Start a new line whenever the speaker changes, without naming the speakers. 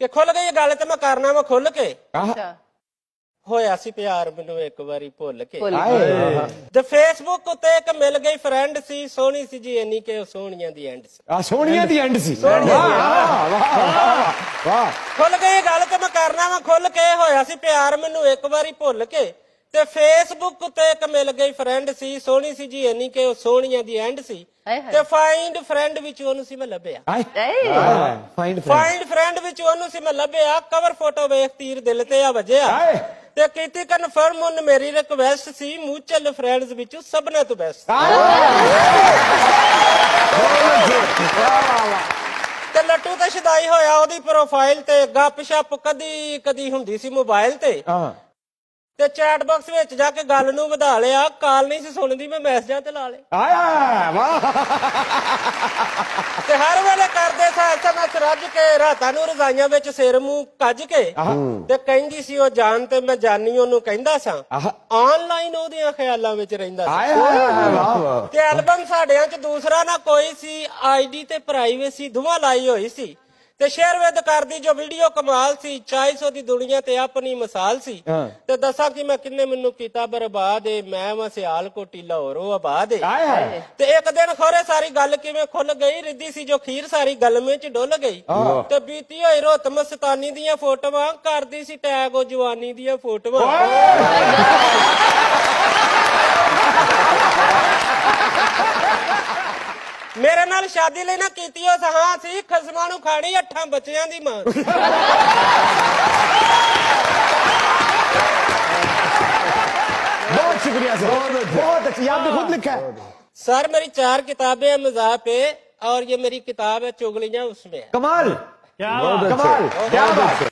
ਕਿ ਖੁੱਲ ਗਈ ਇਹ ਗੱਲ ਤੇ ਮੈਂ ਕਰਨਾ ਵਾ ਖੁੱਲ ਕੇ।
ਅੱਛਾ।
ਹੋਇਆ ਸੀ ਪਿਆਰ ਮੈਨੂੰ ਇੱਕ ਵਾਰੀ ਭੁੱਲ ਕੇ।
ਆਏ।
ਤੇ ਫੇਸਬੁੱਕ ਉੱਤੇ ਇੱਕ ਮਿਲ ਗਈ ਫਰੈਂਡ ਸੀ ਸੋਹਣੀ ਸੀ ਜੀ ਇੰਨੀ ਕਿ ਉਹ ਸੋਹਣੀਆਂ ਦੀ ਐਂਡ ਸੀ।
ਆ ਸੋਹਣੀਆਂ ਦੀ ਐਂਡ ਸੀ। ਵਾਹ ਵਾਹ ਵਾਹ ਵਾਹ।
ਖੁੱਲ ਗਈ ਇਹ ਗੱਲ ਤੇ ਮੈਂ ਕਰਨਾ ਵਾ ਖੁੱਲ ਕੇ ਹੋਇਆ ਸੀ ਪਿਆਰ ਮੈਨੂੰ ਇੱਕ ਵਾਰੀ ਭੁੱਲ ਕੇ। ਤੇ ਫੇਸਬੁੱਕ ਉੱਤੇ ਇੱਕ ਮਿਲ ਗਈ ਫਰੈਂਡ ਸੀ ਸੋਹਣੀ ਸੀ ਜੀ ਇੰਨੀ ਕਿ ਉਹ ਸੋਹਣੀਆਂ ਦੀ ਐਂਡ ਸੀ।
ਹਾਏ ਹਾਏ।
ਤੇ ਫਾਈਂਡ ਫਰੈਂਡ ਵਿੱਚ ਉਹਨੂੰ ਸੀ ਮੈਂ ਲੱਭਿਆ।
ਏ
ਫਾਈਂਡ
ਫਾਈਂਡ ਫਰੈਂਡ ਵਿੱਚ ਉਹਨੂੰ ਸੀ ਮੈਂ ਲੱਭਿਆ ਕਵਰ ਫੋਟੋ ਵੇਖ ਤੀਰ ਦਿਲ ਤੇ ਆ ਵੱਜਿਆ। ਤੇ ਕੀਤੀ ਕਨਫਰਮ ਉਹਨ ਮੇਰੀ ਰਿਕਵੈਸਟ ਸੀ ਮੂਚਲ ਫਰੈਂਡਸ ਵਿੱਚੋਂ ਸਭਨਾਂ ਤੋਂ ਬੈਸਟ ਤੇ ਲੱਟੂ ਤੇ ਸ਼ਦਾਈ ਹੋਇਆ ਉਹਦੀ ਪ੍ਰੋਫਾਈਲ ਤੇ ਗੱਪ-ਸ਼ਪ ਕਦੀ ਕਦੀ ਹੁੰਦੀ ਸੀ ਮੋਬਾਈਲ ਤੇ।
ਹਾਂ।
ਤੇ ਚੈਟ ਬਾਕਸ ਵਿੱਚ ਜਾ ਕੇ ਗੱਲ ਨੂੰ ਵਧਾ ਲਿਆ। ਕਾਲ ਨਹੀਂ ਸੀ ਸੁਣਦੀ ਮੈਂ ਮੈਸੇਜਾਂ ਤੇ ਲਾ ਲਿਆ
ਆਇਆ ਵਾਹ।
ਤੇ ਹਰ ਵੇਲੇ ਕਰਦੇ ਸਾਂ ਐਸਐਮਐਸ ਰੱਜ ਕੇ ਰਾਤਾਂ ਨੂੰ ਰਜ਼ਾਈਆਂ ਵਿੱਚ ਸਿਰ ਮੂੰਹ ਕੱਜ ਕੇ ਤੇ ਕਹਿੰਦੀ ਸੀ ਉਹ ਜਾਣ ਤੇ ਮੈਂ ਜਾਨੀ ਉਹਨੂੰ ਕਹਿੰਦਾ ਸਾਂ। ਆਨਲਾਈਨ ਉਹਦੀਆਂ ਖਿਆਲਾਂ ਵਿੱਚ ਰਹਿੰਦਾ ਸੀ।
ਆਇਆ ਵਾਹ।
ਤੇ ਐਲਬਮ ਸਾਡਿਆਂ ਚ ਦੂਸਰਾ ਨਾ ਕੋਈ ਸੀ ਆਈਡੀ ਤੇ ਪ੍ਰਾਈਵੇਸੀ ਦੋਵਾਂ ਲਾਈ ਹੋਈ ਸੀ। ਤੇ ਸ਼ੇਅਰ ਵਿਦ ਕਰਦੀ ਜੋ ਵੀਡੀਓ ਕਮਾਲ ਸੀ 400 ਦੀ ਦੁਨੀਆ ਤੇ ਆਪਣੀ ਮਿਸਾਲ ਸੀ
ਹਾਂ।
ਤੇ ਦੱਸਾਂ ਕਿ ਮੈਂ ਕਿੰਨੇ ਮੈਨੂੰ ਕੀਤਾ ਬਰਬਾਦ ਏ ਮੈਂ ਵਾ ਸਿਆਲ ਕੋਟੀ ਲਾਹੌਰੋਂ ਆਬਾਦ ਏ।
ਆਇਆ
ਤੇ ਇੱਕ ਦਿਨ ਖੋਰੇ ਸਾਰੀ ਗੱਲ ਕਿਵੇਂ ਖੁੱਲ ਗਈ ਰਿੱਧੀ ਸੀ ਜੋ ਖੀਰ ਸਾਰੀ ਗਲਮੇ ਚ ਡੁੱਲ ਗਈ। ਤੇ ਬੀਤੀ ਹੋਈ ਰੁੱਤ ਮਸਤਾਨੀ ਦੀਆਂ ਫੋਟੋਆਂ ਕਰਦੀ ਸੀ ਟੈਗ ਉਹ ਜਵਾਨੀ ਦੀਆਂ ਫੋਟੋਆਂ। ਮੇਰੇ ਨਾਲ ਸ਼ਾਦੀ ਲਈ ਨਾ ਕੀਤੀ ਉਹ ਸਹਾਂ ਸੀ ਖਸਮਾਂ ਨੂੰ ਖਾਣੀ ਅੱਠਾਂ ਬੱਚਿਆਂ ਦੀ ਮਾਂ ਸੀ।
बहुत शुक्रिया सर बहुत अच्छी आपने खुद लिखा है
सर मेरी चार किताबें हैं मजाह पे और ये मेरी किताब है चुगलियां उसमें है
कमाल कमाल क्या बात